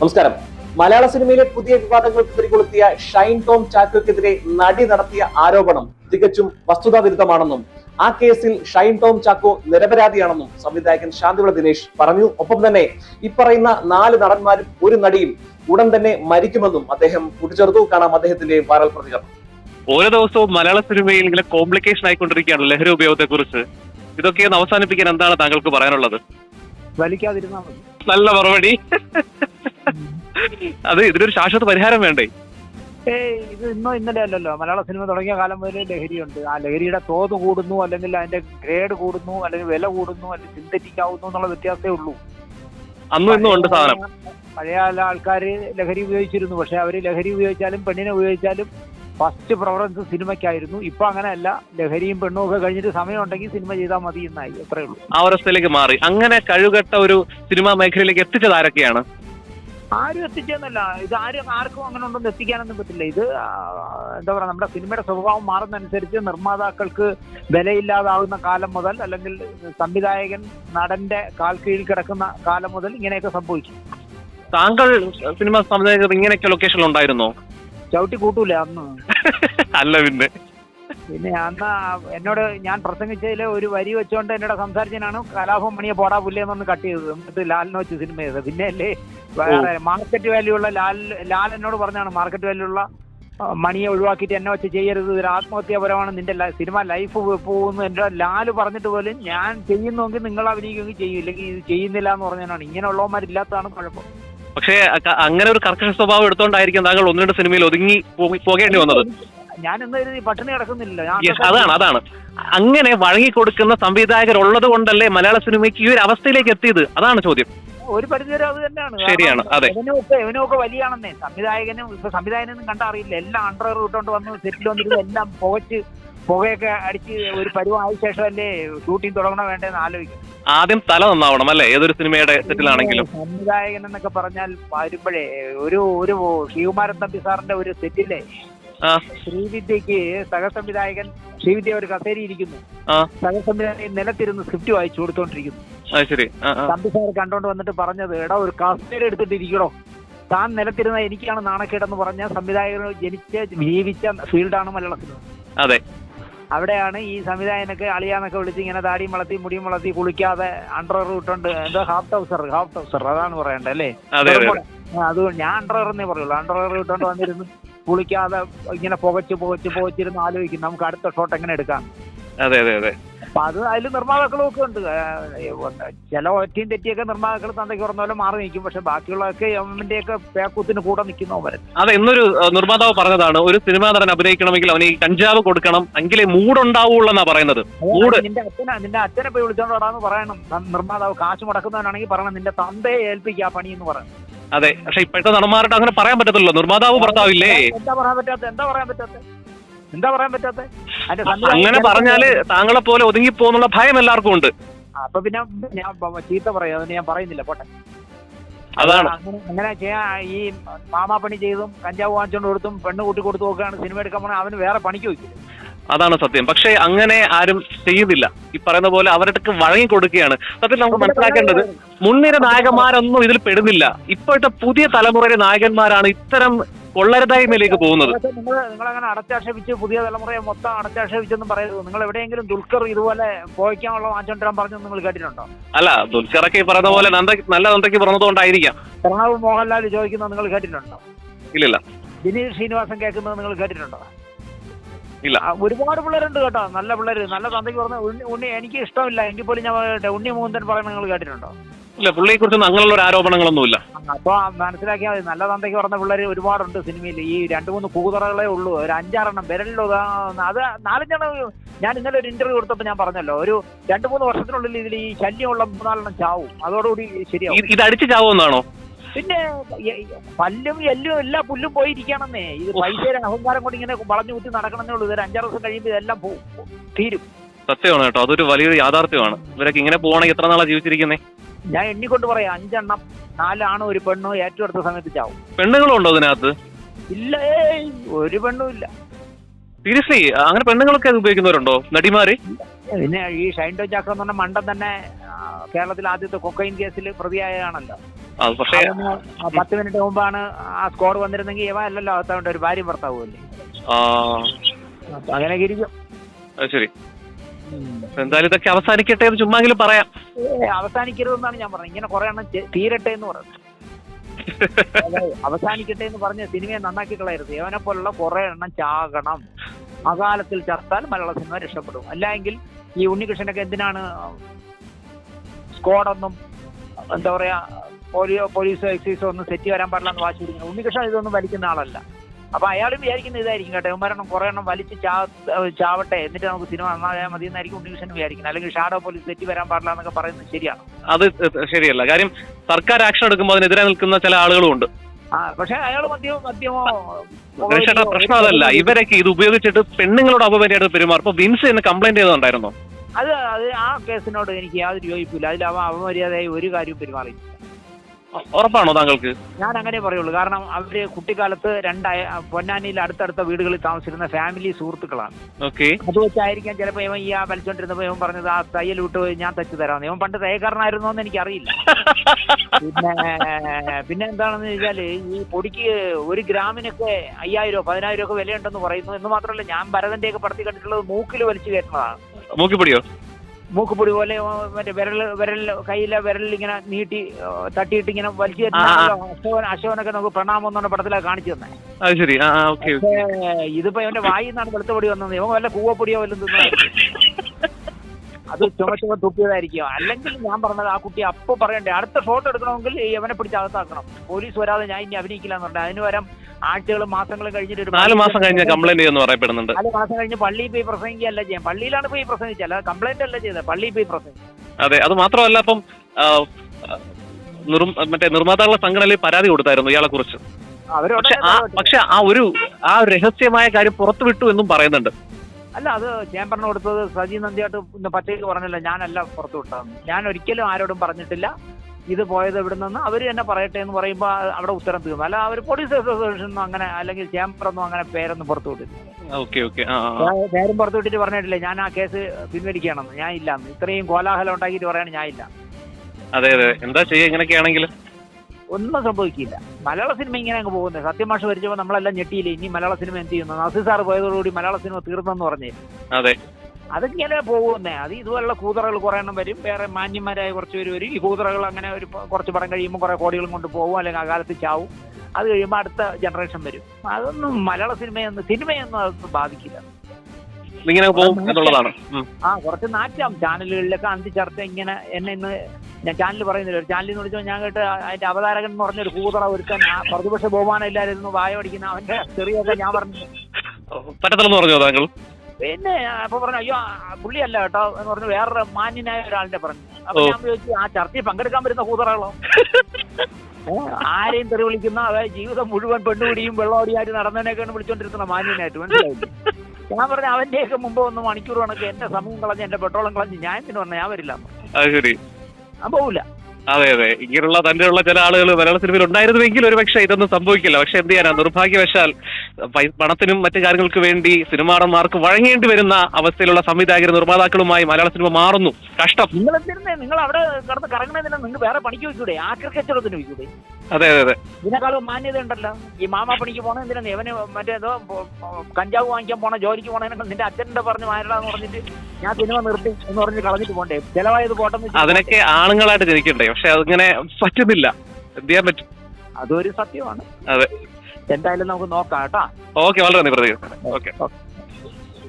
നമസ്കാരം. മലയാള സിനിമയിലെ പുതിയ വിവാദങ്ങൾക്ക് പിടികൊളുത്തിയ ഷൈൻ ടോം ചാക്കോക്കെതിരെ നടി നടത്തിയ ആരോപണം തികച്ചും വസ്തുതാവിരുദ്ധമാണെന്നും ആ കേസിൽ ഷൈൻ ടോം ചാക്കോ നിരപരാധിയാണെന്നും സംവിധായകൻ ശാന്തിവിള ദിനേശ് പറഞ്ഞു. ഒപ്പം തന്നെ ഇപ്പറയുന്ന നാല് നടന്മാരും ഒരു നടിയും ഉടൻ തന്നെ മരിക്കുമെന്നും അദ്ദേഹം കൂട്ടിച്ചേർത്തു. കാണാം അദ്ദേഹത്തിന്റെ വൈറൽ പ്രതികരണം. ഓരോ ദിവസവും മലയാള സിനിമയിൽ ഇങ്ങനെ കോംപ്ലിക്കേഷൻ ആയിക്കൊണ്ടിരിക്കുകയാണ് ലഹരി ഉപയോഗത്തെ കുറിച്ച് ഇതൊക്കെ ഒന്ന് അവസാനിപ്പിക്കാൻ എന്താണ് താങ്കൾക്ക് പറയാനുള്ളത്? വലിക്കാതിരുന്നാൽ മതി. നല്ല മറുപടി. അത് ഇതിനൊരു ശാശ്വത പരിഹാരം വേണ്ടേ? ഏയ് ഇത് ഇന്നോ ഇന്നലെ അല്ലല്ലോ. മലയാള സിനിമ തുടങ്ങിയ കാലം മുതലേ ലഹരിയുണ്ട്. ആ ലഹരിയുടെ തോത് കൂടുന്നു അല്ലെങ്കിൽ അതിന്റെ ഗ്രേഡ് കൂടുന്നു അല്ലെങ്കിൽ വില കൂടുന്നു അല്ലെങ്കിൽ സിന്തറ്റിക് ആവുന്നു എന്നുള്ള വ്യത്യാസമേ ഉള്ളൂ. അന്നും ഇന്നും ഉണ്ട് സാധനം. പഴയ ആൾക്കാർ ലഹരി ഉപയോഗിച്ചിരുന്നു. പക്ഷെ അവർ ലഹരി ഉപയോഗിച്ചാലും പെണ്ണിനെ ഉപയോഗിച്ചാലും ഫസ്റ്റ് പ്രഫറൻസ് സിനിമയ്ക്കായിരുന്നു. ഇപ്പൊ അങ്ങനെയല്ല. ലഹരിയും പെണ്ണും ഒക്കെ കഴിഞ്ഞിട്ട് സമയമുണ്ടെങ്കിൽ സിനിമ ചെയ്താൽ മതി എന്നായി. അത്രേ ഉള്ളൂ. ആ അവസ്ഥയിലേക്ക് മാറി. അങ്ങനെ കഴുകട്ട ഒരു സിനിമാ മേഖലയിലേക്ക് എത്തിച്ചത് ആരൊക്കെയാണ്? ആരും എത്തിച്ചെന്നല്ല. ഇത് ആരും ആർക്കും അങ്ങനെ ഉണ്ടെന്ന് എത്തിക്കാനൊന്നും പറ്റില്ല. ഇത് എന്താ പറയുക നമ്മുടെ സിനിമയുടെ സ്വഭാവം മാറുന്നതനുസരിച്ച് നിർമ്മാതാക്കൾക്ക് വിലയില്ലാതാവുന്ന കാലം മുതൽ അല്ലെങ്കിൽ സംവിധായകൻ നടന്റെ കാൽ കീഴിൽ കിടക്കുന്ന കാലം മുതൽ ഇങ്ങനെയൊക്കെ സംഭവിക്കും താങ്കൾ സിനിമ സംവിധായകർ ഇങ്ങനെയൊക്കെ ലൊക്കേഷനിൽ ഉണ്ടായിരുന്നോ? ചവിട്ടി കൂട്ടൂല അന്ന്. അല്ല പിന്നെ. പിന്നെ അന്ന് എന്നോട് ഞാൻ പ്രസംഗിച്ചതിൽ ഒരു വരി വെച്ചുകൊണ്ട് എന്നോട് സംസാരിച്ചതിനാണ് കലാഭവൻ മണിയെ പോടാ പുല്ലേ എന്നൊന്ന് കട്ട് ചെയ്തത്. എന്നിട്ട് ലാലിനെ വെച്ച് സിനിമ ചെയ്തത്. പിന്നെ അല്ലേ വേറെ മാർക്കറ്റ് വാല്യൂ ഉള്ള ലാൽ ലാൽ എന്നോട് പറഞ്ഞാണ് മാർക്കറ്റ് വാല്യൂ ഉള്ള മണിയെ ഒഴിവാക്കിയിട്ട് എന്നെ വെച്ച് ചെയ്യരുത് ഇതൊരു ആത്മഹത്യാപരമാണ് നിന്റെ സിനിമ ലൈഫ് പോകുന്നു എന്റെ ലാൽ പറഞ്ഞിട്ട് പോലും ഞാൻ ചെയ്യുന്നുവെങ്കിൽ നിങ്ങൾ അഭിനയിക്കുമെങ്കിൽ ചെയ്യും. ഇല്ലെങ്കിൽ ഇത് ചെയ്യുന്നില്ല എന്ന് പറഞ്ഞാണ് ഇങ്ങനെയുള്ളവന്മാരില്ലാത്തതാണ് കുഴപ്പം. പക്ഷേ അങ്ങനെ ഒരു കർക്കശ സ്വഭാവം എടുത്തോണ്ടായിരിക്കും താങ്കൾ ഒന്ന് രണ്ട് സിനിമയിൽ ഒതുങ്ങി പോകേണ്ടി വന്നത്. ഞാൻ ഇന്ന് കരുതി പട്ടിണി കിടക്കുന്നില്ല അതാണ് അതാണ്. അങ്ങനെ വഴങ്ങി കൊടുക്കുന്ന സംവിധായകർ ഉള്ളത് കൊണ്ടല്ലേ മലയാള സിനിമയ്ക്ക് ഈ ഒരു അവസ്ഥയിലേക്ക് എത്തിയത്? അതാണ് ചോദ്യം. ഒരു പരിധിവരെ അത് തന്നെയാണ്. ശരിയാണ്, അതെ. ഇവനൊക്കെ ഇവനൊക്കെ വലിയാണെന്നേ. സംവിധായകനും ഇപ്പൊ സംവിധായകനൊന്നും കണ്ടറിയില്ല എല്ലാം അണ്ടർ ഇട്ടോണ്ട് വന്ന് സെറ്റിൽ വന്നിട്ട് എല്ലാം പുകച്ച് പുകയൊക്കെ അടിച്ച് ഒരു പരുവായ അല്ലേ ഷൂട്ടിംഗ് തുടങ്ങണോ വേണ്ടെന്ന് ആലോചിക്കും ആദ്യം തല നന്നാവണം അല്ലേ? ഏതൊരു സിനിമയുടെ സെറ്റിലാണെങ്കിലും സംവിധായകൻ എന്നൊക്കെ പറഞ്ഞാൽ വരുമ്പോഴേ ഒരു ഒരു ശിവകുമാരൻ തമ്പി സാറിന്റെ ഒരു സെറ്റിലെ ശ്രീവിദ്യക്ക് സഹസംവിധായകൻ ശ്രീവിദ്യ ഒരു കസേരി ഇരിക്കുന്നു ആ. സഹസംവിധായകൻ നിലത്തിരുന്ന് സ്ക്രിപ്റ്റ് വായിച്ചു കൊടുത്തോണ്ടിരിക്കുന്നു. ശരി. തമ്പി സാർ കണ്ടോണ്ട് വന്നിട്ട് പറഞ്ഞത് എടാ ഒരു കസേര എടുത്തിട്ട് ഇരിക്കണോ താൻ നിലത്തിരുന്ന എനിക്കാണ് നാണക്കേടെന്ന് പറഞ്ഞ സംവിധായകർ ജനിച്ച ജീവിച്ച ഫീൽഡാണ് മലയാള സിനിമ അതെ. അവിടെയാണ് ഈ സംവിധായകനൊക്കെ അളിയാന്നൊക്കെ വിളിച്ച് ഇങ്ങനെ താടിയും വളർത്തി മുടിയും വളർത്തി കുളിക്കാതെ അണ്ടർ ഇട്ടുണ്ട് എന്തോ ഹാഫ് ടൗസർ ഹാഫ് ടൗസർ അതാണ് പറയണ്ടേ അല്ലേ? അത് ഞാൻ അണ്ടർ എന്നേ പറയുള്ളൂ. അണ്ടർ ഇട്ടോണ്ട് വന്നിരുന്നു കുളിക്കാതെ ഇങ്ങനെ പുകച്ച് പുകച്ച് പുകച്ചിരുന്ന് ആലോചിക്കും. നമുക്ക് അടുത്ത ഷോട്ട് എങ്ങനെ എടുക്കാം? അതെ അതെ അതെ. അപ്പൊ അത് അതിൽ നിർമ്മാതാക്കളും ഒക്കെ ഉണ്ട് ചില ഒറ്റയും തെറ്റിയൊക്കെ നിർമ്മാതാക്കൾ തന്തയ്ക്ക് പറഞ്ഞ പോലെ മാറി നിൽക്കും. പക്ഷെ ബാക്കിയുള്ളതൊക്കെ എമ്മിന്റെ ഒക്കെ പേക്കൂത്തിന് കൂടെ നിൽക്കുന്നവരെ അതെ ഇന്നൊരു നിർമ്മാതാവ് പറഞ്ഞതാണ് ഒരു സിനിമാ നടൻ അഭിനയിക്കണമെങ്കിൽ അവന് ഈ കഞ്ചാവ് കൊടുക്കണം എങ്കിലേ മൂടുണ്ടാവുള്ളൂ എന്നാ പറയുന്നത്. മൂട് നിന്റെ അച്ഛനെ നിന്റെ അച്ഛനെ പോയി വിളിച്ചോണ്ടോടാന്ന് പറയണം. നിർമ്മാതാവ് കാശ് മുടക്കുന്നവനാണെങ്കിൽ പറയണം നിന്റെ തന്തയെ ഏൽപ്പിക്കുക പണി എന്ന് പറയണം. അതെ പക്ഷെ ഇപ്പോഴത്തെ നടന്മാരുടെ അങ്ങനെ പറയാൻ പറ്റത്തില്ലല്ലോ. നിർമ്മാതാവ് ഭർത്താവില്ലേ? എന്താ പറയാൻ പറ്റാത്ത എന്താ പറയാൻ പറ്റാത്ത? എന്താ പറയാൻ പറ്റാത്ത? അങ്ങനെ പറഞ്ഞാൽ താങ്കളെ പോലെ ഒതുങ്ങി പോകുന്നുള്ള ഭയം എല്ലാവർക്കും ഉണ്ട്. അപ്പൊ പിന്നെ ഞാൻ ചീത്ത പറയാം. അതിന് ഞാൻ പറയുന്നില്ല. പോട്ടെ. അതാണ്. അങ്ങനെ ചെയ്യാ ഈ മാമാ പണി ചെയ്തും കഞ്ചാവ് വാങ്ങിച്ചോണ്ട് കൊടുത്തും പെണ്ണ് കൂട്ടി കൊടുത്തു നോക്കുകയാണ് സിനിമ എടുക്കാൻ പോണെ. അവന് വേറെ പണിക്ക് വയ്ക്കും അതാണ് സത്യം. പക്ഷേ അങ്ങനെ ആരും ചെയ്യുന്നില്ല ഈ പറയുന്ന പോലെ അവരുടെ വഴങ്ങി കൊടുക്കുകയാണ്. സത്യത്തിൽ നമുക്ക് മനസ്സിലാക്കേണ്ടത് മുൻനിര നായകന്മാരൊന്നും ഇതിൽ പെടുന്നില്ല. ഇപ്പോഴത്തെ പുതിയ തലമുറയിലെ നായകന്മാരാണ് ഇത്തരം കൊള്ളരുതായ്മയിലേക്ക് പോകുന്നത്. നിങ്ങൾ അങ്ങനെ അടച്ചാക്ഷേപിച്ച് പുതിയ തലമുറയെ മൊത്തം അടച്ചാക്ഷേപിച്ചെന്ന് പറയരുത് നിങ്ങൾ എവിടെയെങ്കിലും ദുൽഖർ ഇതുപോലെ പോയിക്കാനുള്ള വാങ്ങിച്ചോണ്ടിരാൻ പറഞ്ഞു നിങ്ങൾ കേട്ടിട്ടുണ്ടോ? അല്ല ദുൽഖറൊക്കെ ഈ പറയുന്ന പോലെ നന്ദ നല്ല നന്ദയ്ക്ക് പറഞ്ഞതുകൊണ്ടായിരിക്കാം. പ്രണവ് മോഹൻലാൽ ചോദിക്കുന്നത് നിങ്ങൾ കേട്ടിട്ടുണ്ടോ? ഇല്ലില്ല. ദിനീഷ് ശ്രീനിവാസൻ കേൾക്കുന്നത് നിങ്ങൾ കേട്ടിട്ടുണ്ടോ? ഇല്ല. ഒരുപാട് പിള്ളേരുണ്ട് കേട്ടോ. നല്ല പിള്ളേര്. നല്ല തന്തയ്ക്ക് പറഞ്ഞ ഉണ്ണി ഉണ്ണി എനിക്ക് ഇഷ്ടമില്ല. എങ്കിൽ പോലും ഞാൻ പറയട്ടെ ഉണ്ണി മൂന്തൻ പറയുന്നത് നിങ്ങൾ കേട്ടിട്ടുണ്ടോ? ഇല്ല പുള്ളിയെ കുറിച്ച് അങ്ങനെയുള്ള ഒരു ആരോപണങ്ങളൊന്നുമില്ല. അപ്പൊ മനസ്സിലാക്കിയാൽ മതി. നല്ല തന്തയ്ക്ക് പറഞ്ഞ പിള്ളേർ ഒരുപാടുണ്ട് സിനിമയിൽ. ഈ രണ്ട് മൂന്ന് കൂതറകളെ ഉള്ളൂ. ഒരു അഞ്ചാറെണ്ണം വിരലിൽ ഉദാ- അത് നാലഞ്ചെണ്ണം ഞാൻ ഇന്നലെ ഒരു ഇന്റർവ്യൂ കൊടുത്തപ്പോൾ ഞാൻ പറഞ്ഞല്ലോ. ഒരു രണ്ട് മൂന്ന് വർഷത്തിനുള്ളിൽ ഇതിൽ ഈ ശല്യമുള്ള മൂന്നാലെണ്ണം ചാവും. അതോടുകൂടി ശരിയാവും. ഇത് ഇത് അടിച്ചു ചാവുമെന്നാണോ? പിന്നെ പല്ലും എല്ലും എല്ലാ പുല്ലും പോയിരിക്കണമെന്നേ ഇത് പൈസയുടെ അഹങ്കാരം കൊണ്ട് ഇങ്ങനെ വളഞ്ഞു കുത്തി നടക്കണമെന്നേ ഉള്ളൂ. ഇതൊരു അഞ്ചാറ് ദിവസം കഴിയുമ്പോൾ ഇതെല്ലാം പോകും തീരും. സത്യമാണ് കേട്ടോ. അതൊരു വലിയൊരു യാഥാർത്ഥ്യമാണ്. ഇവരൊക്കെ ഇങ്ങനെ പോകണമെങ്കിൽ എത്ര നാളാ ജീവിച്ചിരിക്കുന്നേ? ഞാൻ എണ്ണിക്കൊണ്ട് പറയാം. അഞ്ചെണ്ണം നാലാണോ ഒരു പെണ്ണോ ഏറ്റവും അടുത്ത സമയത്ത് ചാവും. പെണ്ണുങ്ങളുണ്ടോ അതിനകത്ത്? ഇല്ല ഒരു പെണ്ണും ഇല്ല. സീരിയസ്ലി അങ്ങനെ പെണ്ണുങ്ങളൊക്കെ അത് ഉപയോഗിക്കുന്നവരുണ്ടോ? നടിമാര്? പിന്നെ ഈ ഷൈൻഡോ ടോ എന്ന് പറഞ്ഞ മണ്ടൻ തന്നെ കേരളത്തിൽ ആദ്യത്തെ കൊക്കൈൻ കേസിൽ പ്രതിയായാണല്ലോ പക്ഷേ പത്ത് മിനിറ്റ് മുമ്പാണ് ആ സ്കോർ വന്നിരുന്നെങ്കിൽ ഇവ അല്ലല്ലോ അകത്താവേണ്ട ഒരു ഭാര്യ ഭർത്താവുമല്ലേ? ആ. അങ്ങനെയൊക്കെ ഇരിക്കും. ശരി. എന്തായാലും ഇതൊക്കെ അവസാനിക്കട്ടെ എന്ന് ചുമ്മാങ്കിലും പറയാം. അവസാനിക്കരുതെന്നാണ് ഞാൻ പറഞ്ഞത്. ഇങ്ങനെ കുറെ എണ്ണം തീരട്ടെ എന്ന് പറഞ്ഞു. അവസാനിക്കട്ടെ എന്ന് പറഞ്ഞ സിനിമയെ നന്നാക്കി കളയരുത്. യവനെ പോലുള്ള കുറെ എണ്ണം ചാകണം. അകാലത്തിൽ ചർത്താൽ മലയാള സിനിമ രക്ഷപ്പെടും. അല്ലെങ്കിൽ ഈ ഉണ്ണികൃഷ്ണനൊക്കെ എന്തിനാണ് സ്ക്വാഡൊന്നും എന്താ പറയാ പോലിയോ പോലീസോ എക്സൈസോ ഒന്നും സെറ്റ് വരാൻ പാടില്ല എന്ന് വാശി പിടിക്കുന്നത് ഉണ്ണികൃഷ്ണൻ ഇതൊന്നും വലിക്കുന്ന ആളല്ല. അപ്പൊ അയാളും വിചാരിക്കുന്ന ഇതായിരിക്കും കേട്ടോ. ഇവന്മാരെണ്ണം കുറെ എണ്ണം വലിച്ച് ചാവട്ടെ. എന്നിട്ട് നമുക്ക് സിനിമ നന്നായാൽ മതി എന്നായിരിക്കും ഉണ്ണികൃഷ്ണൻ വിചാരിക്കുന്നത്. അല്ലെങ്കിൽ ഷാഡോ പോലീസ് സെറ്റ് വരാൻ പാടില്ല എന്നൊക്കെ പറയുന്നത് ശരിയാണ്. അത് ശരിയല്ല. കാര്യം സർക്കാർ ആക്ഷൻ എടുക്കുമ്പോൾ അതിനെതിരെ നിൽക്കുന്ന ചില ആളുകളും ഉണ്ട്. ആ പക്ഷെ അയാൾ മദ്യമോ മദ്യമോ ഗണേശേട്ടാ പ്രശ്നം അതല്ല. ഇവരൊക്കെ ഇത് ഉപയോഗിച്ചിട്ട് പെണ്ണുങ്ങളോട് അപമര്യാദ പെരുമാറും. ഇപ്പൊ വിൻസ് എന്ന് കംപ്ലൈന്റ് ചെയ്തുണ്ടായിരുന്നോ അത് അത് ആ കേസിനോട് എനിക്ക് യാതൊരു യോജിപ്പില്ല. അതിൽ അവ അപമര്യാദയായി ഒരു കാര്യവും പെരുമാറി ഉറപ്പാണോ താങ്കൾക്ക്? ഞാൻ അങ്ങനെ പറയുള്ളൂ. കാരണം അവർ കുട്ടിക്കാലത്ത് രണ്ടായ പൊന്നാനിയിൽ അടുത്തടുത്ത വീടുകളിൽ താമസിച്ചിരുന്ന ഫാമിലി സുഹൃത്തുക്കളാണ്. ഓക്കെ. അത് വെച്ചായിരിക്കാം ചിലപ്പോ ഇവൻ ഈ ആ വലിച്ചോണ്ടിരുന്നപ്പോ ഇവൻ പറഞ്ഞത് ആ തയ്യൽ വിട്ട് പോയി ഞാൻ തച്ചു തരാമെന്ന്. ഇവൻ പണ്ട് തയ്യക്കാരനായിരുന്നോ എന്ന് എനിക്കറിയില്ല. പിന്നെ പിന്നെ എന്താണെന്ന് വെച്ചാൽ ഈ പൊടിക്ക് ഒരു ഗ്രാമിനൊക്കെ അയ്യായിരം പതിനായിരം ഒക്കെ വിലയുണ്ടെന്ന് പറയുന്നു എന്ന് മാത്രമല്ല ഞാൻ ഭരതന്റെ ഒക്കെ പടത്തി കണ്ടിട്ടുള്ളത് മൂക്കിൽ വലിച്ചു കയറ്റുന്നതാണ്. മൂക്കിപ്പൊടിയോ? മൂക്കുപൊടി പോലെ മറ്റേ വിരൽ വിരൽ കയ്യിലെ വിരലിൽ ഇങ്ങനെ നീട്ടി തട്ടിയിട്ട് ഇങ്ങനെ വലിച്ചു അശോകൻ അശോകനൊക്കെ നമുക്ക് പ്രണാമം എന്നാണ് പടത്തിലാണ് കാണിച്ചു തന്നെ. അത് ശരി. ഇതിപ്പോ ഇവന്റെ വായിൽ നിന്നാണ് വെളുത്ത പൊടി വന്നത്. ഇവൻ വല്ല കൂവപ്പൊടിയോ വല്ലതും. അത് ചുമ ചുമ തുപ്പിയതായിരിക്കും. അല്ലെങ്കിൽ ഞാൻ പറഞ്ഞത് ആ കുട്ടി അപ്പൊ പറയണ്ടേ അടുത്ത ഫോട്ടോ എടുക്കണമെങ്കിൽ ഇവനെ പിടിച്ച് അകത്താക്കണം. പോലീസ് വരാതെ ഞാൻ ഇനി അഭിനയിക്കില്ല എന്ന് പറഞ്ഞു അതിന് വരം ആഴ്ചകളും മാസങ്ങളും കഴിഞ്ഞിട്ട് ഒരു നാല് മാസം കഴിഞ്ഞ കംപ്ലൈന്റ് ചെയ്യുന്നു പറയപ്പെടുന്നുണ്ട്. നാല് മാസം കഴിഞ്ഞ് പള്ളിയിൽ പോയി പ്രസംഗിക്കുകയല്ല ചെയ്യാം. പള്ളിയിലാണ് പോയി പ്രസംഗിച്ചത്. കംപ്ലൈന്റ് അല്ല ചെയ്തത്. പള്ളിയിൽ പോയി പ്രസംഗിച്ചു. അതെ അത് മാത്രമല്ല അപ്പം മറ്റേ നിർമ്മാതാക്കളുടെ സംഘടനയിൽ പരാതി കൊടുത്തായിരുന്നു ഇയാളെ കുറിച്ച്. പക്ഷെ ആ പക്ഷെ ആ ഒരു ആ ഒരു രഹസ്യമായ കാര്യം പുറത്തുവിട്ടു എന്നും പറയുന്നുണ്ട്. അല്ല അത് ചേമ്പറിന് കൊടുത്തത് സജി നന്ദിയായിട്ട് ഇന്ന് പച്ചയ്ക്ക് പറഞ്ഞില്ല. ഞാനല്ല പുറത്തു വിട്ടതെന്ന്. ഞാൻ ഒരിക്കലും ആരോടും പറഞ്ഞിട്ടില്ല. ഇത് പോയത് ഇവിടെ നിന്ന് അവർ തന്നെ പറയട്ടെ എന്ന് പറയുമ്പോൾ അവിടെ ഉത്തരം തീർന്നു. അല്ല അവർ പോലീസ് അസോസിയേഷൻ അങ്ങനെ അല്ലെങ്കിൽ ചേംബർ ഒന്നും അങ്ങനെ പേരൊന്നും പുറത്തു വിട്ടില്ല ഓക്കെ ഓക്കെ. ആ ആ. പേരും പുറത്തു വിട്ടിട്ട് പറഞ്ഞിട്ടില്ല. ഞാൻ ആ കേസ് പിൻവലിക്കുകയാണെന്ന്. ഞാൻ ഇല്ലാന്ന്. ഇത്രയും കോലാഹലം ഉണ്ടാക്കിയിട്ട് പറയാണ് ഞാൻ ഇല്ല അതെ അതെ. എന്താ ചെയ്യുക? ഇങ്ങനെയൊക്കെയാണെങ്കിൽ ഒന്നും സംഭവിക്കില്ല. മലയാള സിനിമ ഇങ്ങനെ അങ്ങ് പോകുന്നത് സത്യമാഷ് വരിച്ചപ്പോൾ നമ്മളെല്ലാം ഞെട്ടിയില്ലേ? ഇനി മലയാള സിനിമ എന്ത് ചെയ്യുന്നു? നസീർ സാർ പോയതോടുകൂടി മലയാള സിനിമ തീർന്നെന്ന് പറഞ്ഞേ. അതെ. അതിങ്ങനെ പോകുന്നേ. അത് ഇതുപോലുള്ള കൂതറകൾ കുറെ എണ്ണം വരും. വേറെ മാന്യന്മാരായ കുറച്ച് പേര് വരും. ഈ കൂതറകൾ അങ്ങനെ ഒരു കുറച്ച് പടം കഴിയുമ്പോൾ കുറെ കോടികളും കൊണ്ട് പോകും. അല്ലെങ്കിൽ അകാലത്ത് ചാവും. അത് കഴിയുമ്പോൾ അടുത്ത ജനറേഷൻ വരും. അതൊന്നും മലയാള സിനിമയൊന്നും സിനിമയൊന്നും അതൊന്നും ബാധിക്കില്ല. ഇങ്ങനെ പോകും എന്നുള്ളതാണ്. ആ കുറച്ച് നാറ്റാം ചാനലുകളിലൊക്കെ അന്തി ചർച്ച ഇങ്ങനെ എന്നെ ഇന്ന് ഞാൻ ചാനൽ പറയുന്നില്ല. ഒരു ചാനലിൽ നിന്ന് വിളിച്ചപ്പോൾ ഞാൻ കേട്ട് അതിന്റെ അവതാരകൻ എന്ന് പറഞ്ഞൊരു കൂതറ ഒരുത്തൻ ആ പ്രതിപക്ഷ ബഹുമാനം ഇല്ലായിരുന്നു വായ പഠിക്കുന്ന അവന്റെ ചെറിയൊക്കെ ഞാൻ പറഞ്ഞു. പറ്റത്തില്ലെന്ന് പറഞ്ഞോ താങ്കൾ? പിന്നെ അപ്പൊ പറഞ്ഞു അയ്യോ പുള്ളിയല്ല കേട്ടോ എന്ന് പറഞ്ഞു വേറൊരു മാന്യനായ ഒരാളിന്റെ പറഞ്ഞു. അപ്പൊ ഞാൻ ചോദിച്ചു ആ ചർച്ചയിൽ പങ്കെടുക്കാൻ വരുന്ന കൂതറകളോ ആരെയും തെറി വിളിക്കുന്ന അതായത് ജീവിതം മുഴുവൻ പെണ്ണുപിടിയും വെള്ളമടിയായിട്ട് നടന്നതിനൊക്കെയാണ് വിളിച്ചോണ്ടിരുന്ന മാന്യനായിട്ട് മനസ്സിലായില്ലേ? ഞാൻ പറഞ്ഞ അവന്റെയൊക്കെ മുമ്പ് ഒന്ന് മണിക്കൂർ കണക്ക് എന്റെ സമയം കളഞ്ഞ് എന്റെ പെട്രോളും കളഞ്ഞ് ഞാൻ എന്തിനു പറഞ്ഞ? ഞാൻ വരില്ല. എന്ന്. അത് ശരി. ഞാൻ പോവില്ല. അതെ അതെ. ഇങ്ങനെയുള്ള തന്നെയുള്ള ചില ആളുകൾ മലയാള സിനിമയിൽ ഉണ്ടായിരുന്നുവെങ്കിൽ ഒരു പക്ഷേ ഇതൊന്നും സംഭവിക്കില്ല. പക്ഷെ എന്ത് ചെയ്യാനാ? നിർഭാഗ്യവശാൽ പണത്തിനും മറ്റു കാര്യങ്ങൾക്ക് വേണ്ടി സിനിമാടന്മാർക്ക് വഴങ്ങേണ്ടി വരുന്ന അവസ്ഥയിലുള്ള സംവിധായകരും നിർമ്മാതാക്കളുമായി മലയാള സിനിമ മാറുന്നു. കഷ്ടം. നിങ്ങൾ എന്തിരുന്നേ? നിങ്ങൾ അവിടെ കിടന്ന് കറങ്ങണേ നിങ്ങൾ വേറെ പണിക്ക് വെച്ചൂടെ ആ ക്രിക്കറ്റ് വെക്കൂടെ അതെ അതെ അതെ. ഇതിനേക്കാളും മാന്യത ഉണ്ടല്ലോ ഈ മാമാ പണിക്ക് പോണ എന്തിനാ ഇവന് പൊ- കഞ്ചാവ് വാങ്ങിക്കാൻ പോണ ജോലിക്ക് പോണേനൊക്കെ നിന്റെ അച്ഛന്റെ പറഞ്ഞ് മാരടാന്ന് പറഞ്ഞിട്ട് ഞാൻ സിനിമ നിർത്തി എന്ന് പറഞ്ഞ് കളഞ്ഞിട്ട് പോണ്ടേ? ചെലവായത് പോട്ടെന്ന് അതിനൊക്കെ ആണുങ്ങളായിട്ട് ജനിക്കണ്ടേ? പക്ഷെ അതിങ്ങനെ പറ്റുന്നില്ല. എന്ത് ചെയ്യാൻ പറ്റും? അതൊരു സത്യമാണ്. അതെ. എന്തായാലും നമുക്ക് നോക്കാം കേട്ടാ. ഓക്കെ വളരെ നന്ദി പ്രതികരിക്കാം ഓക്കെ. ഓക്കെ.